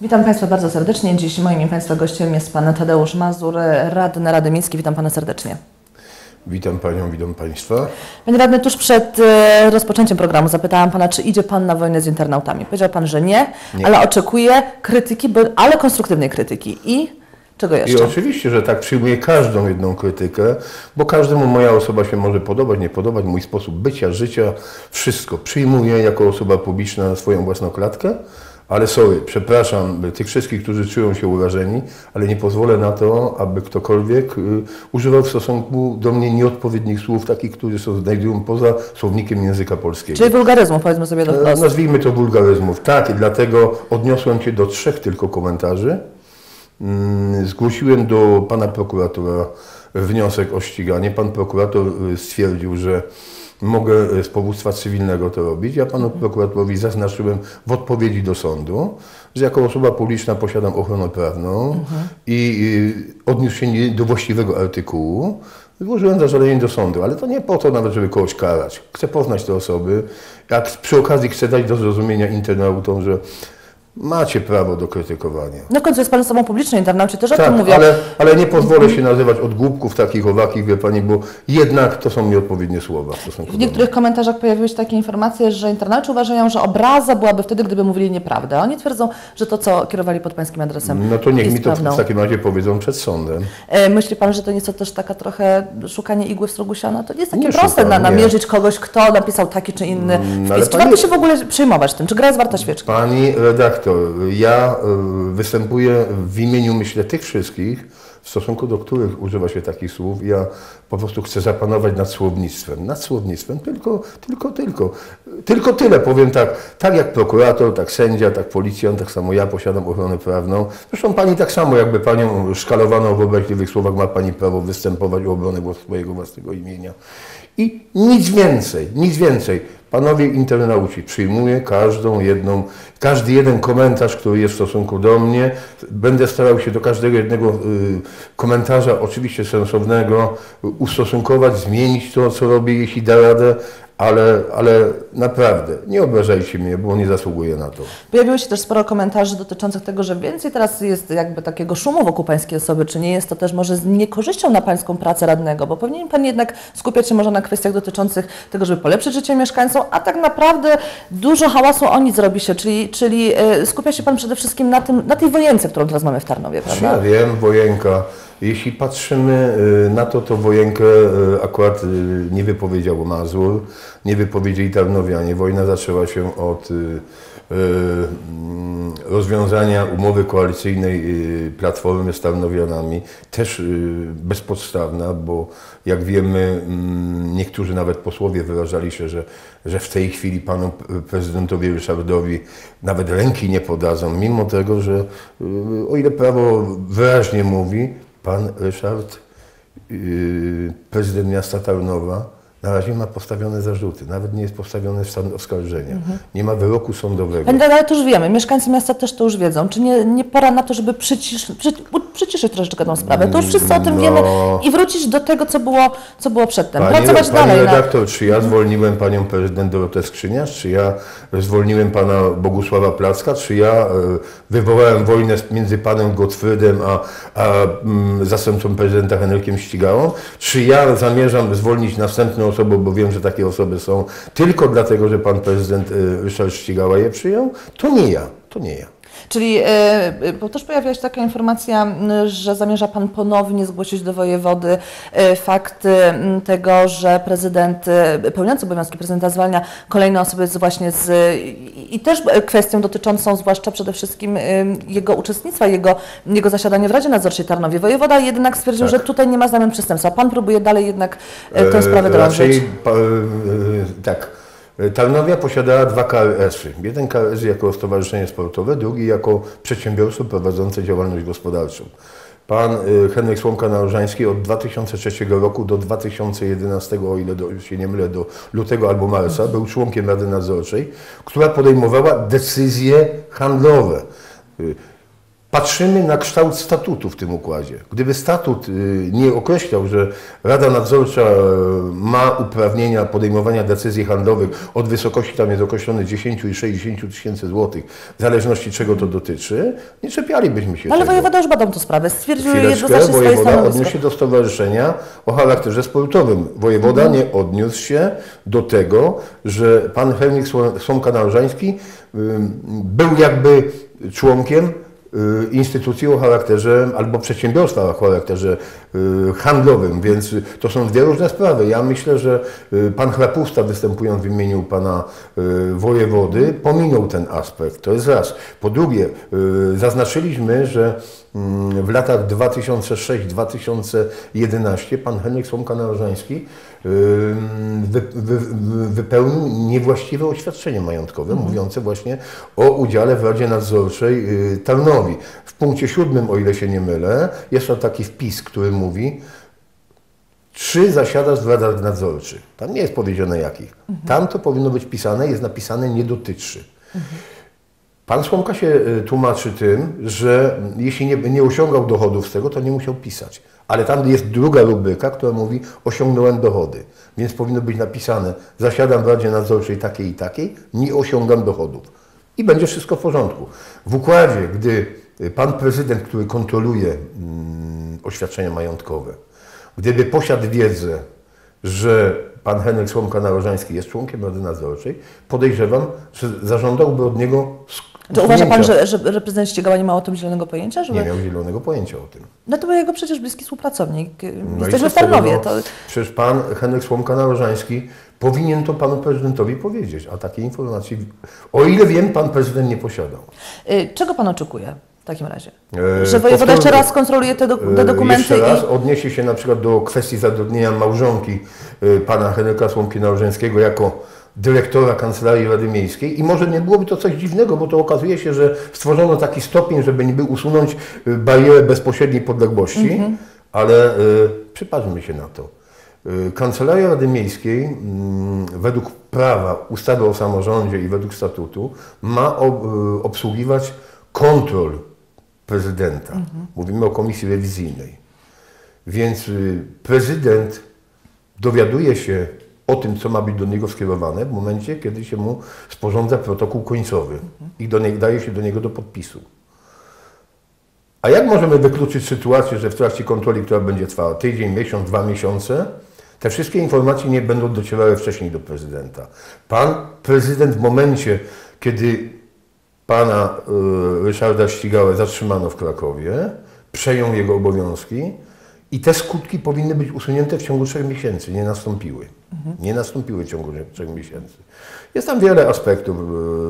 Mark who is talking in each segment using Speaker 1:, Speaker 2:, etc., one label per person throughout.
Speaker 1: Witam Państwa bardzo serdecznie. Dziś moim i Państwa gościem jest Pan Tadeusz Mazur, radny Rady Miejskiej. Witam Pana serdecznie.
Speaker 2: Witam Panią, witam Państwa.
Speaker 1: Panie Radny, tuż przed e, rozpoczęciem programu zapytałam Pana, czy idzie Pan na wojnę z internautami. Powiedział Pan, że nie,
Speaker 2: Nie.
Speaker 1: ale oczekuje krytyki, ale konstruktywnej krytyki. I czego
Speaker 2: I
Speaker 1: jeszcze?
Speaker 2: oczywiście, że tak przyjmuję każdą jedną krytykę, bo każdemu moja osoba się może podobać, nie podobać, mój sposób bycia, życia, wszystko przyjmuję jako osoba publiczna na swoją własną klatkę, ale sorry, przepraszam tych wszystkich, którzy czują się urażeni, ale nie pozwolę na to, aby ktokolwiek y, używał w stosunku do mnie nieodpowiednich słów, takich, które są, znajdują poza słownikiem języka polskiego.
Speaker 1: Czyli wulgaryzmu, powiedzmy sobie do
Speaker 2: E,
Speaker 1: wprost.
Speaker 2: Nazwijmy to wulgaryzmów. Tak, i dlatego odniosłem się do trzech tylko komentarzy. Mm, Zgłosiłem do pana prokuratora wniosek o ściganie. Pan prokurator y, stwierdził, że mogę y, z powództwa cywilnego to robić. Ja panu prokuratorowi zaznaczyłem w odpowiedzi do sądu, że jako osoba publiczna posiadam ochronę prawną i y, odniósł się nie- do właściwego artykułu. Złożyłem zażalenie do sądu, ale to nie po to nawet, żeby kogoś karać. Chcę poznać te osoby. Jak przy okazji chcę dać do zrozumienia internautom, że macie prawo do krytykowania.
Speaker 1: No w końcu jest Pan osobą publiczną, internauci też o tym
Speaker 2: Tak,
Speaker 1: mówią.
Speaker 2: ale, ale nie pozwolę się nazywać odgłupków takich owakich, wie Pani, bo jednak to są nieodpowiednie słowa w
Speaker 1: W
Speaker 2: do
Speaker 1: niektórych komentarzach pojawiły się takie informacje, że internauci uważają, że obraza byłaby wtedy, gdyby mówili nieprawdę. Oni twierdzą, że to, co kierowali pod Pańskim adresem,
Speaker 2: No to niech mi to
Speaker 1: prawdą.
Speaker 2: w takim razie powiedzą przed sądem.
Speaker 1: E, Myśli Pan, że to nie jest to też taka trochę szukanie igły w siana? To nie jest takie
Speaker 2: Nie
Speaker 1: proste
Speaker 2: szukam,
Speaker 1: na, namierzyć kogoś, kto napisał taki czy inny
Speaker 2: Mm,
Speaker 1: wpis.
Speaker 2: ale
Speaker 1: Czy
Speaker 2: pani-
Speaker 1: warto się w ogóle przejmować tym? Czy gra jest warta świeczki?
Speaker 2: Pani redaktor, ja y, występuję w imieniu, myślę, tych wszystkich, w stosunku do których używa się takich słów. Ja po prostu chcę zapanować nad słownictwem. Nad słownictwem, tylko, tylko, tylko. Tylko tyle, powiem tak. Tak jak prokurator, tak sędzia, tak policjant, tak samo ja posiadam ochronę prawną. Zresztą pani tak samo, jakby panią szkalowano w obraźliwych słowach, ma pani prawo występować o obronę swojego własnego imienia. I nic więcej, nic więcej. Panowie internauci, przyjmuję każdą jedną, każdy jeden komentarz, który jest w stosunku do mnie. Będę starał się do każdego jednego y, komentarza, oczywiście sensownego, y, ustosunkować, zmienić to, co robię, jeśli da radę, ale, ale naprawdę nie obrażajcie mnie, bo nie zasługuję na to.
Speaker 1: Pojawiło się też sporo komentarzy dotyczących tego, że więcej teraz jest jakby takiego szumu wokół Pańskiej osoby. Czy nie jest to też może z niekorzyścią na Pańską pracę radnego? Bo powinien Pan jednak skupiać się może na kwestiach dotyczących tego, żeby polepszyć życie mieszkańcom, a tak naprawdę dużo hałasu o nic robi się, czyli, czyli e, skupia się Pan przede wszystkim na, tym, na tej wojence, którą teraz mamy w Tarnowie,
Speaker 2: Ja
Speaker 1: prawda?
Speaker 2: wiem, wojenka. Jeśli patrzymy y, na to, to wojenkę y, akurat y, nie wypowiedział Mazur, nie wypowiedzieli Tarnowianie. Wojna zaczęła się od mm, rozwiązania umowy koalicyjnej Platformy z Tarnowianami. Też bezpodstawna, bo jak wiemy, mm, niektórzy nawet posłowie wyrażali się, że, że w tej chwili panu prezydentowi Ryszardowi nawet ręki nie podadzą, mimo tego, że o ile prawo wyraźnie mówi, pan Ryszard, y, prezydent miasta Tarnowa, na razie ma postawione zarzuty, nawet nie jest postawiony stan oskarżenia. Nie ma wyroku sądowego.
Speaker 1: Ale to już wiemy, mieszkańcy miasta też to już wiedzą. Czy nie, nie pora na to, żeby przycisz, przy, przyciszyć troszeczkę tą sprawę? To już wszyscy o tym
Speaker 2: No.
Speaker 1: wiemy i wrócić do tego, co było, co było przedtem.
Speaker 2: Pani,
Speaker 1: Pracować
Speaker 2: pani
Speaker 1: dalej. Na,
Speaker 2: redaktor, czy ja zwolniłem panią prezydent Dorotę Skrzyniarz, czy ja zwolniłem pana Bogusława Placka, czy ja e, wywołałem wojnę między panem Gottfriedem a, a mm, zastępcą prezydenta Henrykiem Ścigałą, czy ja zamierzam zwolnić następną osobę, bo wiem, że takie osoby są, tylko dlatego, że pan prezydent e, Ryszard Ścigała je przyjął? To nie ja, to nie ja.
Speaker 1: Czyli, e, bo też pojawiła się taka informacja, że zamierza Pan ponownie zgłosić do wojewody e, fakt tego, że prezydent, e, pełniący obowiązki prezydenta zwalnia kolejne osoby z właśnie z, i też kwestią dotyczącą zwłaszcza przede wszystkim jego uczestnictwa, jego, jego zasiadania w Radzie Nadzorczej Tarnowie. Wojewoda jednak stwierdził,
Speaker 2: Tak.
Speaker 1: że tutaj nie ma znamion przestępstwa. Pan próbuje dalej jednak tę sprawę drążyć.
Speaker 2: Raczej, pa- tak. Tarnowia posiadała dwa KRS-y. Jeden KRS jako stowarzyszenie sportowe, drugi jako przedsiębiorstwo prowadzące działalność gospodarczą. Pan y, Henryk Słomka-Narożański od 2003 roku do 2011, o ile do, się nie mylę, do lutego albo marca, był członkiem Rady Nadzorczej, która podejmowała decyzje handlowe. Patrzymy na kształt statutu w tym układzie. Gdyby statut y, nie określał, że Rada Nadzorcza y, ma uprawnienia podejmowania decyzji handlowych od wysokości, tam jest określone 10 i 60 tysięcy złotych, w zależności czego to dotyczy, nie czepialibyśmy się
Speaker 1: Ale
Speaker 2: tego.
Speaker 1: wojewoda już badał tę sprawę. Stwierdził jednoznacznie swoje stanowisko.
Speaker 2: odniósł się do stowarzyszenia o charakterze sportowym. Wojewoda
Speaker 1: Mhm.
Speaker 2: nie odniósł się do tego, że pan Henryk Sło- Słomka-Nałożański ym, był jakby członkiem instytucji o charakterze albo przedsiębiorstwa o charakterze y, handlowym, więc y, to są dwie różne sprawy. Ja myślę, że y, pan Chrapusta występując w imieniu pana y, wojewody pominął ten aspekt. To jest raz. Po drugie, y, zaznaczyliśmy, że mm, w latach 2006-2011 pan Henryk Słomka-Narożański wy, wy, wy, wypełnił niewłaściwe oświadczenie majątkowe mówiące właśnie o udziale w Radzie Nadzorczej y, Tarnowi. W punkcie siódmym, o ile się nie mylę, jest to taki wpis, który mówi czy zasiadasz w radach nadzorczych. Tam nie jest powiedziane jakich. Tam to powinno być pisane, jest napisane nie dotyczy. Pan Słomka się y, tłumaczy tym, że jeśli nie, nie osiągał dochodów z tego, to nie musiał pisać. Ale tam jest druga rubryka, która mówi osiągnąłem dochody. Więc powinno być napisane zasiadam w Radzie Nadzorczej takiej i takiej, nie osiągam dochodów. I będzie wszystko w porządku. W układzie, gdy y, pan prezydent, który kontroluje mm, oświadczenia majątkowe, gdyby posiadł wiedzę, że pan Henryk Słomka-Narożański jest członkiem Rady Nadzorczej, podejrzewam, że zażądałby od niego
Speaker 1: Czy uważa Pan,
Speaker 2: usunięcia.
Speaker 1: że, że reprezydent ścigała nie ma o tym zielonego pojęcia? Żeby...
Speaker 2: Nie miał zielonego pojęcia o tym.
Speaker 1: No to był jego przecież bliski współpracownik.
Speaker 2: No
Speaker 1: Jesteśmy w Tarnowie.
Speaker 2: no,
Speaker 1: To...
Speaker 2: Przecież pan Henryk Słomka-Narożański powinien to panu prezydentowi powiedzieć, a takiej informacji, o ile wiem, pan prezydent nie posiadał.
Speaker 1: Y, Czego Pan oczekuje w takim razie?
Speaker 2: E,
Speaker 1: Że wojewoda jeszcze raz skontroluje te, do, te
Speaker 2: E,
Speaker 1: dokumenty
Speaker 2: Jeszcze raz
Speaker 1: i...
Speaker 2: odniesie się na przykład do kwestii zatrudnienia małżonki e, pana Henryka Słomki-Narożeńskiego jako dyrektora Kancelarii Rady Miejskiej i może nie byłoby to coś dziwnego, bo to okazuje się, że stworzono taki stopień, żeby niby usunąć barierę bezpośredniej podległości, ale e, przypatrzmy się na to. Kancelaria Rady Miejskiej mm, według prawa, ustawy o samorządzie i według statutu ma ob, obsługiwać kontrol prezydenta. Mówimy o komisji rewizyjnej. Więc y, prezydent dowiaduje się o tym, co ma być do niego skierowane w momencie, kiedy się mu sporządza protokół końcowy i do nie, daje się do niego do podpisu. A jak możemy wykluczyć sytuację, że w trakcie kontroli, która będzie trwała tydzień, miesiąc, dwa miesiące, te wszystkie informacje nie będą docierały wcześniej do prezydenta? Pan prezydent w momencie, kiedy pana y, Ryszarda Ścigałę zatrzymano w Krakowie, przejął jego obowiązki i te skutki powinny być usunięte w ciągu trzech miesięcy. Nie nastąpiły. Nie nastąpiły w ciągu trzech miesięcy. Jest tam wiele aspektów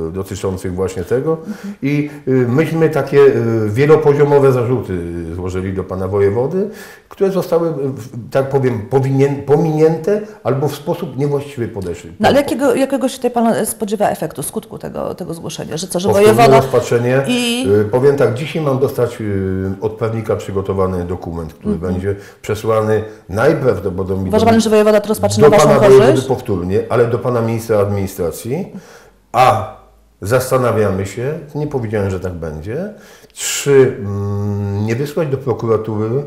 Speaker 2: y, dotyczących właśnie tego i y, myśmy takie wielopoziomowe zarzuty złożyli do pana wojewody, które zostały, tak powiem, powinien, pominięte albo w sposób niewłaściwy podeszli.
Speaker 1: No ale jakiego, jakiego się tutaj Pan spodziewa efektu, skutku tego, tego zgłoszenia? Że co, że wojewoda...
Speaker 2: rozpatrzenie.
Speaker 1: i-
Speaker 2: Y, Powiem tak, dzisiaj mam dostać y, od prawnika przygotowany dokument, który będzie przesłany najprawdopodobniej
Speaker 1: Uważa Pan, że wojewoda to rozpatrzy
Speaker 2: do
Speaker 1: na Waszą
Speaker 2: pana
Speaker 1: korzyść?
Speaker 2: powtórnie, ale do pana ministra administracji, a zastanawiamy się, nie powiedziałem, że tak będzie, czy mm, nie wysłać do prokuratury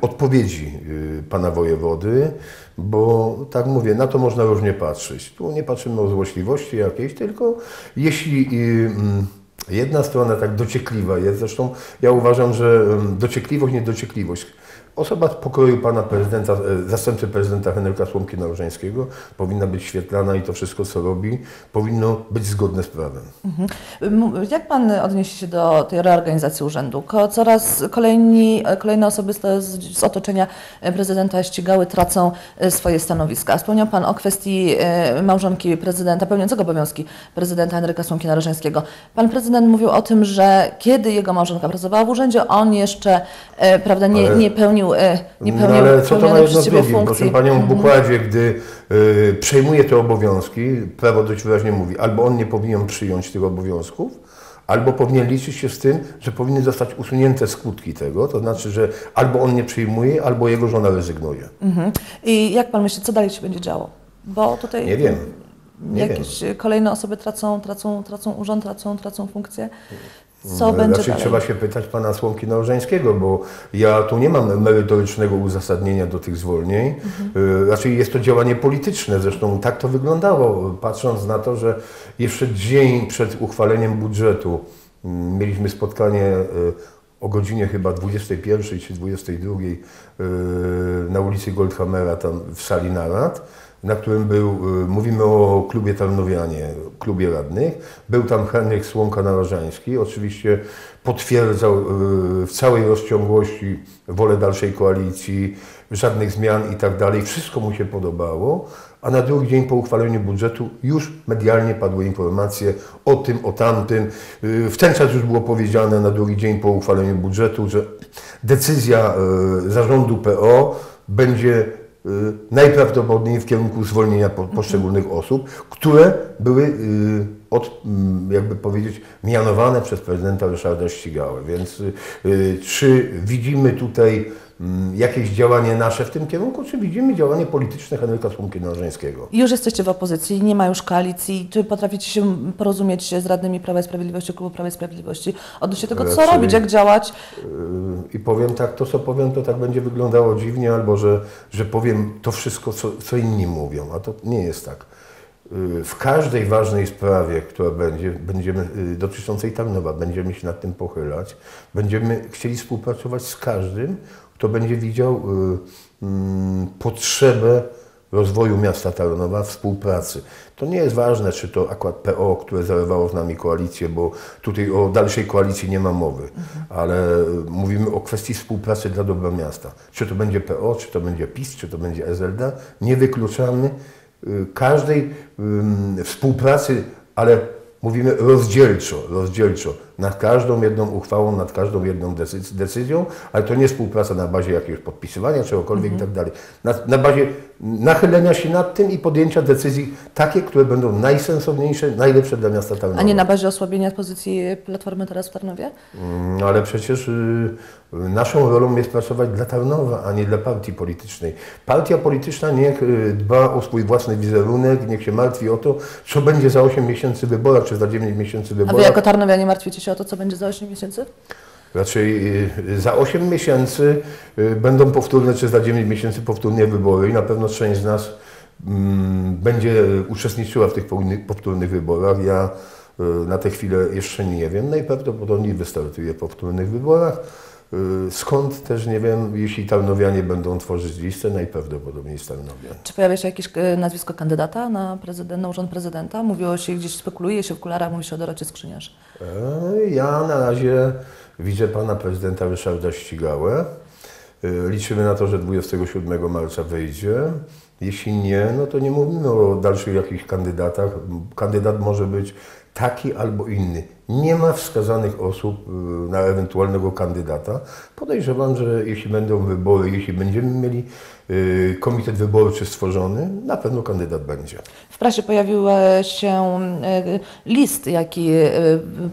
Speaker 2: odpowiedzi y, pana wojewody, bo tak mówię, na to można różnie patrzeć. Tu nie patrzymy o złośliwości jakiejś, tylko jeśli y, mm, jedna strona tak dociekliwa jest, zresztą ja uważam, że mm, dociekliwość, niedociekliwość. Osoba pokroju pana prezydenta, e, zastępcy prezydenta Henryka Słomki-Nałożeńskiego powinna być świetlana i to wszystko, co robi, powinno być zgodne z prawem.
Speaker 1: M- Jak Pan odniesie się do tej reorganizacji urzędu? Coraz kolejni, kolejne osoby z, z, z otoczenia prezydenta ścigały tracą e, swoje stanowiska. Wspomniał Pan o kwestii e, małżonki prezydenta, pełniącego obowiązki prezydenta Henryka Słomki-Narożeńskiego. Pan prezydent mówił o tym, że kiedy jego małżonka pracowała w urzędzie, on jeszcze prawda, nie,
Speaker 2: Ale-
Speaker 1: nie pełnił, e, nie
Speaker 2: No
Speaker 1: pełnił
Speaker 2: ale co to ma jedno z drugim? Proszę
Speaker 1: funkcji.
Speaker 2: Panią, w układzie, gdy y, przejmuje te obowiązki, prawo dość wyraźnie mówi, albo on nie powinien przyjąć tych obowiązków, albo powinien liczyć się z tym, że powinny zostać usunięte skutki tego, to znaczy, że albo on nie przyjmuje, albo jego żona rezygnuje.
Speaker 1: Mhm. I jak Pan myśli, co dalej się będzie działo? Bo tutaj
Speaker 2: Nie wiem. Nie
Speaker 1: jakieś kolejne osoby tracą, tracą, tracą urząd, tracą, tracą funkcję. Co będzie
Speaker 2: Raczej
Speaker 1: dalej?
Speaker 2: trzeba się pytać pana Słomki Nałożeńskiego, bo ja tu nie mam merytorycznego uzasadnienia do tych zwolnień.
Speaker 1: Mhm.
Speaker 2: Y, Raczej jest to działanie polityczne, zresztą tak to wyglądało, patrząc na to, że jeszcze dzień przed uchwaleniem budżetu mm, mieliśmy spotkanie y, o godzinie chyba 21 czy 22 y, na ulicy Goldhammera, tam w sali narad, na którym był, y, mówimy o klubie Tarnowianie, klubie radnych, był tam Henryk Słomka-Narożański, oczywiście potwierdzał y, w całej rozciągłości wolę dalszej koalicji, żadnych zmian i tak dalej, wszystko mu się podobało, a na drugi dzień po uchwaleniu budżetu już medialnie padły informacje o tym, o tamtym. Y, W ten czas już było powiedziane na drugi dzień po uchwaleniu budżetu, że decyzja zarządu PO będzie najprawdopodobniej w kierunku zwolnienia po, poszczególnych osób, które były y, od, mm, jakby powiedzieć, mianowane przez prezydenta Ryszarda Ścigałę. Więc y, y, czy widzimy tutaj jakieś działanie nasze w tym kierunku, czy widzimy działanie polityczne Henryka Słomki-Narzęskiego?
Speaker 1: Już jesteście w opozycji, nie ma już koalicji. Czy potraficie się porozumieć z radnymi Prawa i Sprawiedliwości, klubu Prawa i Sprawiedliwości odnośnie tego, co
Speaker 2: Raczej-
Speaker 1: robić, jak działać?
Speaker 2: Yy, i powiem tak, to co powiem, to tak będzie wyglądało dziwnie, albo że, że powiem to wszystko, co, co inni mówią, a to nie jest tak. Yy, W każdej ważnej sprawie, która będzie, będziemy, yy, dotyczącej Tarnowa, będziemy się nad tym pochylać, będziemy chcieli współpracować z każdym, kto będzie widział yy, mm, potrzebę rozwoju miasta Tarnowa, współpracy. To nie jest ważne, czy to akurat PO, które zarywało z nami koalicję, bo tutaj o dalszej koalicji nie ma mowy, ale y, mówimy o kwestii współpracy dla dobra miasta. Czy to będzie PO, czy to będzie PiS, czy to będzie SLD, nie wykluczamy y, każdej ym, współpracy, ale mówimy rozdzielczo, rozdzielczo, nad każdą jedną uchwałą, nad każdą jedną decyz- decyzją, ale to nie współpraca na bazie jakiegoś podpisywania, czegokolwiek i tak dalej. Na, na bazie nachylenia się nad tym i podjęcia decyzji takie, które będą najsensowniejsze, najlepsze dla miasta Tarnowa.
Speaker 1: A nie na bazie osłabienia pozycji Platformy teraz w Tarnowie?
Speaker 2: Mm, Ale przecież y, naszą rolą jest pracować dla Tarnowa, a nie dla partii politycznej. Partia polityczna niech y, dba o swój własny wizerunek, niech się martwi o to, co będzie za 8 miesięcy wyborach, czy za 9 miesięcy w
Speaker 1: A wy
Speaker 2: wyborach.
Speaker 1: jako Tarnowianie martwicie się o to, co będzie za 8 miesięcy?
Speaker 2: Raczej y, za 8 miesięcy y, będą powtórne, czy za 9 miesięcy powtórne wybory i na pewno część z nas mm, będzie uczestniczyła w tych powtórnych wyborach. Ja y, na tę chwilę jeszcze nie wiem. Najprawdopodobniej wystartuję w powtórnych wyborach. Y, Skąd też nie wiem, jeśli Tarnowianie będą tworzyć listę, najprawdopodobniej z Tarnowia.
Speaker 1: Czy pojawia się jakieś e, nazwisko kandydata na, prezydent, na urząd prezydenta? Mówiło się gdzieś, spekuluje się w kularach, mówi się o Dorocie Skrzyniarz.
Speaker 2: E, Ja na razie widzę pana prezydenta Ryszarda Ścigałę. E, Liczymy na to, że 27 marca wyjdzie. Jeśli nie, no to nie mówimy o dalszych jakichś kandydatach. Kandydat może być taki albo inny. Nie ma wskazanych osób y, na ewentualnego kandydata. Podejrzewam, że jeśli będą wybory, jeśli będziemy mieli y, komitet wyborczy stworzony, na pewno kandydat będzie.
Speaker 1: W prasie pojawił się e, list, jaki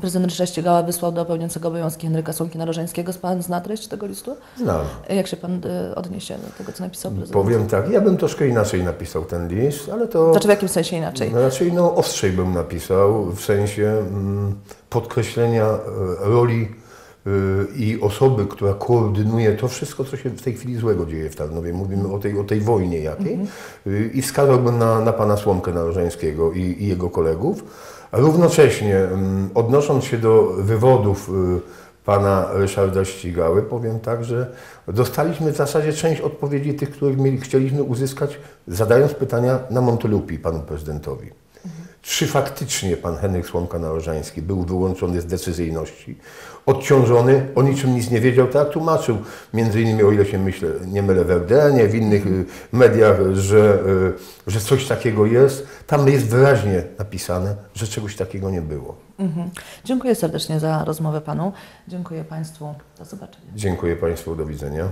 Speaker 1: prezydent Ryszard Ścigała wysłał do pełniącego obowiązki Henryka Słomki-Narożeńskiego. Pan zna treść tego listu?
Speaker 2: Znam.
Speaker 1: Jak się pan odniesie do tego, co napisał prezydent?
Speaker 2: Powiem tak, ja bym troszkę inaczej napisał ten list, ale to...
Speaker 1: Znaczy w jakim sensie inaczej?
Speaker 2: Raczej no, ostrzej bym napisał, w sensie mm, podkreślenia e, roli e, i osoby, która koordynuje to wszystko, co się w tej chwili złego dzieje w Tarnowie. Mówimy o tej, o tej wojnie jakiej. E, I wskazałbym na, na pana Słomkę Narożeńskiego i, i jego kolegów. Równocześnie mm, odnosząc się do wywodów e, pana Ryszarda Ścigały, powiem tak, że dostaliśmy w zasadzie część odpowiedzi tych, których mieli, chcieliśmy uzyskać, zadając pytania na Montelupi panu prezydentowi. Czy faktycznie pan Henryk Słomka-Narożański był wyłączony z decyzyjności, odciążony, o niczym nic nie wiedział, tak tłumaczył, między innymi, o ile się myślę, nie mylę w RDN, w innych y, mediach, że, y, że coś takiego jest. Tam jest wyraźnie napisane, że czegoś takiego nie było.
Speaker 1: Mhm. Dziękuję serdecznie za rozmowę panu. Dziękuję państwu. Do zobaczenia.
Speaker 2: Dziękuję państwu, do widzenia.